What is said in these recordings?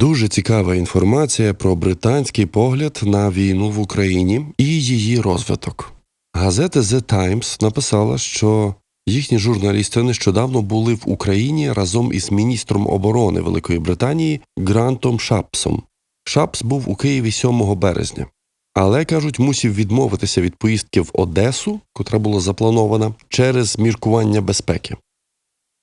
Дуже цікава інформація про британський погляд на війну в Україні і її розвиток. Газета The Times написала, що їхні журналісти нещодавно були в Україні разом із міністром оборони Великої Британії Грантом Шапсом. Шапс був у Києві 7 березня, але кажуть, мусів відмовитися від поїздки в Одесу, котра була запланована, через міркування безпеки.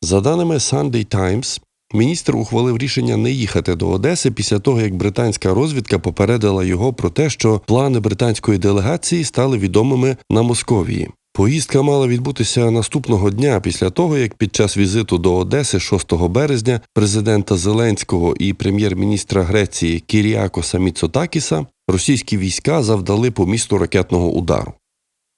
За даними Sunday Times, міністр ухвалив рішення не їхати до Одеси після того, як британська розвідка попередила його про те, що плани британської делегації стали відомими на Московії. Поїздка мала відбутися наступного дня після того, як під час візиту до Одеси 6 березня президента Зеленського і прем'єр-міністра Греції Кіріакоса Міцотакіса російські війська завдали по місту ракетного удару.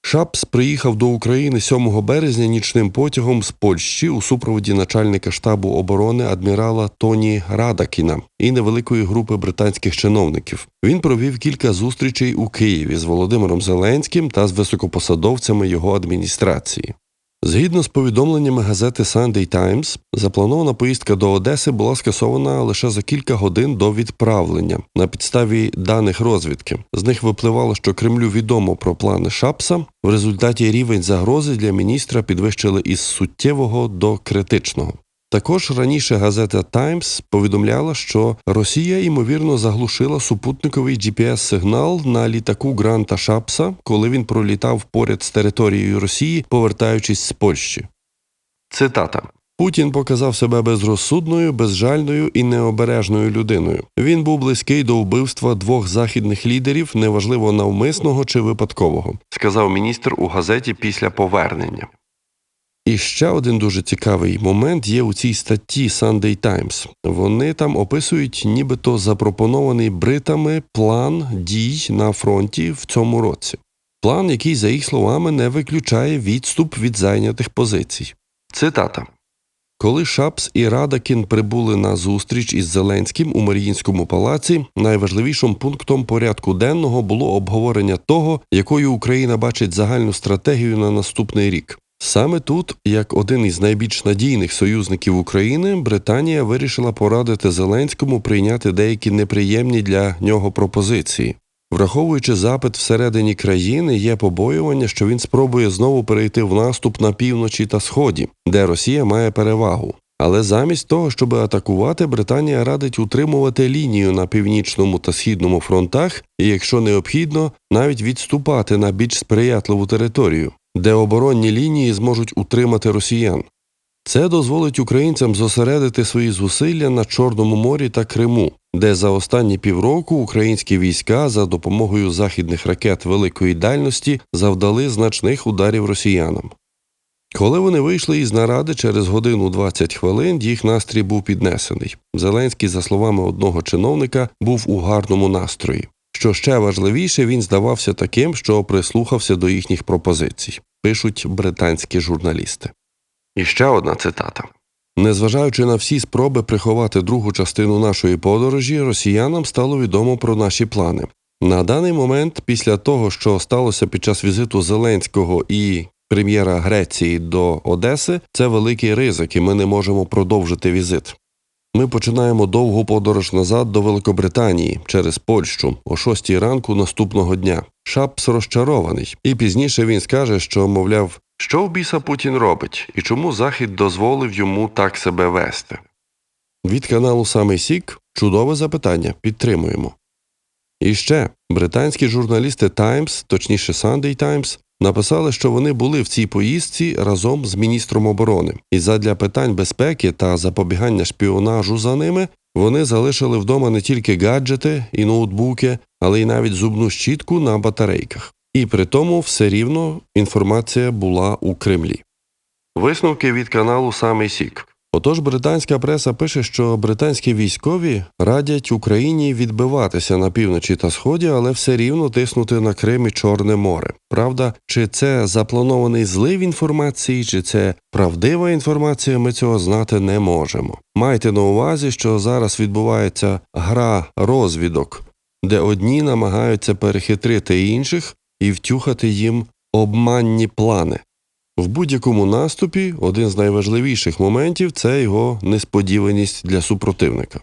Шапс приїхав до України 7 березня нічним потягом з Польщі у супроводі начальника штабу оборони адмірала Тоні Радакіна і невеликої групи британських чиновників. Він провів кілька зустрічей у Києві з Володимиром Зеленським та з високопосадовцями його адміністрації. Згідно з повідомленнями газети Sunday Times, запланована поїздка до Одеси була скасована лише за кілька годин до відправлення на підставі даних розвідки. З них випливало, що Кремлю відомо про плани Шапса. В результаті рівень загрози для міністра підвищили із суттєвого до критичного. Також раніше газета Times повідомляла, що Росія ймовірно заглушила супутниковий GPS-сигнал на літаку Гранта Шапса, коли він пролітав поряд з територією Росії, повертаючись з Польщі. Цитата. Путін показав себе безрозсудною, безжальною і необережною людиною. Він був близький до вбивства двох західних лідерів, неважливо навмисного чи випадкового, сказав міністр у газеті після повернення. І ще один дуже цікавий момент є у цій статті Sunday Times. Вони там описують нібито запропонований бритами план дій на фронті в цьому році. План, який, за їх словами, не виключає відступ від зайнятих позицій. Цитата. Коли Шапс і Радакін прибули на зустріч із Зеленським у Маріїнському палаці, найважливішим пунктом порядку денного було обговорення того, якою Україна бачить загальну стратегію на наступний рік. Саме тут, як один із найбільш надійних союзників України, Британія вирішила порадити Зеленському прийняти деякі неприємні для нього пропозиції. Враховуючи запит всередині країни, є побоювання, що він спробує знову перейти в наступ на півночі та сході, де Росія має перевагу. Але замість того, щоб атакувати, Британія радить утримувати лінію на північному та східному фронтах, і, якщо необхідно, навіть відступати на більш сприятливу територію, де оборонні лінії зможуть утримати росіян. Це дозволить українцям зосередити свої зусилля на Чорному морі та Криму, де за останні півроку українські війська за допомогою західних ракет великої дальності завдали значних ударів росіянам. Коли вони вийшли із наради через годину 20 хвилин, їх настрій був піднесений. Зеленський, за словами одного чиновника, був у гарному настрої. Що ще важливіше, він здавався таким, що прислухався до їхніх пропозицій, пишуть британські журналісти. І ще одна цитата. Незважаючи на всі спроби приховати другу частину нашої подорожі, росіянам стало відомо про наші плани. На даний момент, після того, що сталося під час візиту Зеленського і прем'єра Греції до Одеси, це великий ризик, і ми не можемо продовжити візит. Ми починаємо довгу подорож назад до Великобританії через Польщу о 6 ранку наступного дня. Шапс розчарований, і пізніше він скаже, що, мовляв, що в біса Путін робить і чому Захід дозволив йому так себе вести. Від каналу Самий Сік чудове запитання. Підтримуємо. І ще британські журналісти Times, точніше Sunday Times, написали, що вони були в цій поїздці разом з міністром оборони, і задля питань безпеки та запобігання шпіонажу за ними вони залишили вдома не тільки гаджети і ноутбуки, але й навіть зубну щітку на батарейках. І при тому все рівно інформація була у Кремлі. Висновки від каналу Самий Сік. Отож, британська преса пише, що британські військові радять Україні відбиватися на півночі та сході, але все рівно тиснути на Крим і Чорне море. Правда, чи це запланований злив інформації, чи це правдива інформація, ми цього знати не можемо. Майте на увазі, що зараз відбувається гра розвідок, де одні намагаються перехитрити інших і втюхати їм обманні плани. В будь-якому наступі один з найважливіших моментів це його несподіваність для супротивника.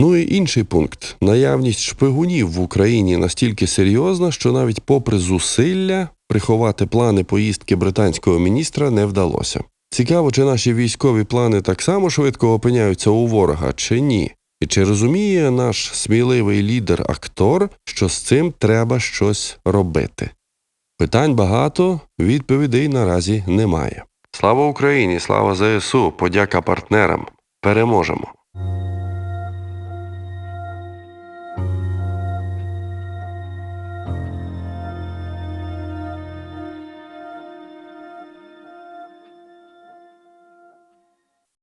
Ну і інший пункт: наявність шпигунів в Україні настільки серйозна, що навіть попри зусилля приховати плани поїздки британського міністра не вдалося. Цікаво, чи наші військові плани так само швидко опиняються у ворога, чи ні. І чи розуміє наш сміливий лідер-актор, що з цим треба щось робити? Питань багато, відповідей наразі немає. Слава Україні! Слава ЗСУ! Подяка партнерам! Переможемо!